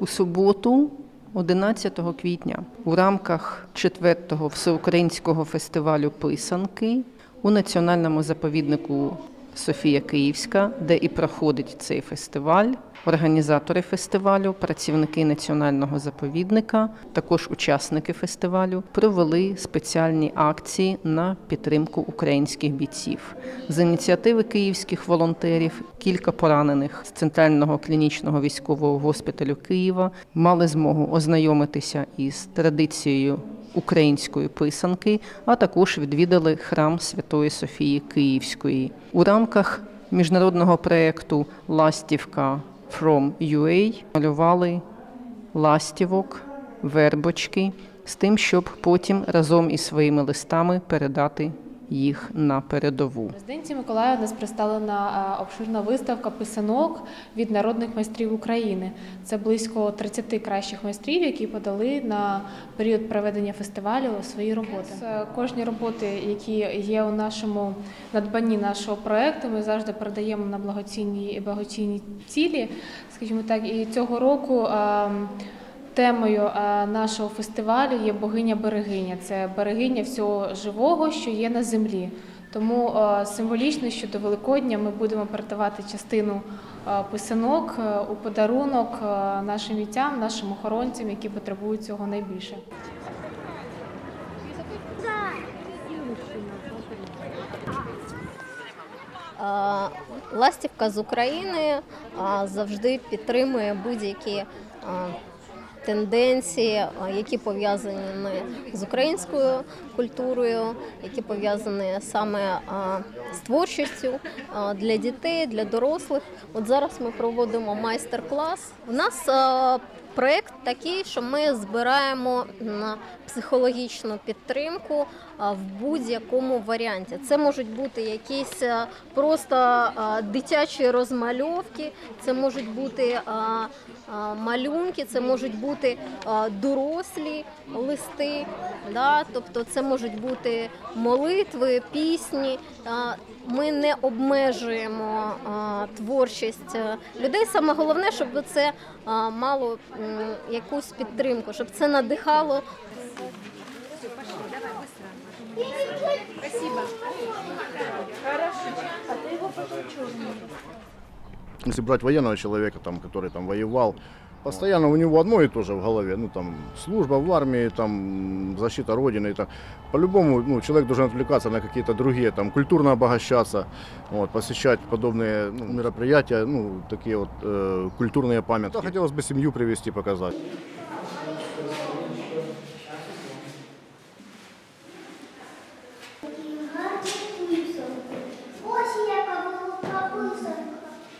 У суботу, 11 квітня, у рамках 4-го всеукраїнського фестивалю писанки у національному заповіднику Софія Київська, де і проходить цей фестиваль. Організатори фестивалю, працівники національного заповідника, також учасники фестивалю провели спеціальні акції на підтримку українських бійців. З ініціативи київських волонтерів кілька поранених з центрального клінічного військового госпіталю Києва мали змогу ознайомитися із традицією української писанки, а також відвідали храм Святої Софії Київської. У рамках міжнародного проєкту Ластівка From UA малювали ластівок, вербочки з тим, щоб потім разом із своїми листами передати їх на передову. Миколаєва у нас представлена е, обширна виставка писанок від народних майстрів України. Це близько 30 кращих майстрів, які подали на період проведення фестивалю свої роботи. Кожні роботи, які є у нашому надбанні нашого проекту, ми завжди передаємо на благоцінні благоцінні цілі. Скажімо так, і цього року. Ем, Темою нашого фестивалю є богиня берегиня. Це берегиня всього живого, що є на землі. Тому символічно, що до Великодня ми будемо передавати частину писанок у подарунок нашим вітям, нашим охоронцям, які потребують цього найбільше. Ластівка з України завжди підтримує будь-які тенденції, які пов'язані з українською культурою, які пов'язані саме з творчістю для дітей, для дорослих. От зараз ми проводимо майстер-клас. У нас Проєкт такий, що ми збираємо на психологічну підтримку в будь-якому варіанті. Це можуть бути якісь просто дитячі розмальовки, це можуть бути малюнки, це можуть бути дорослі листи. Да? Тобто це можуть бути молитви, пісні. А, Ми не обмежуємо а, творчість е, людей. Саме головне, щоб це а, мало якусь підтримку, щоб це надихало Если брать военного человека, там, который там воевал, постоянно у него одно и то же в голове. Ну, там, служба в армии, там, защита Родины. Там. По-любому ну, человек должен отвлекаться на какие-то другие, там, культурно обогащаться, вот, посещать подобные ну, мероприятия, ну, такие вот э, культурные памятки. Хотелось бы семью привести, показать.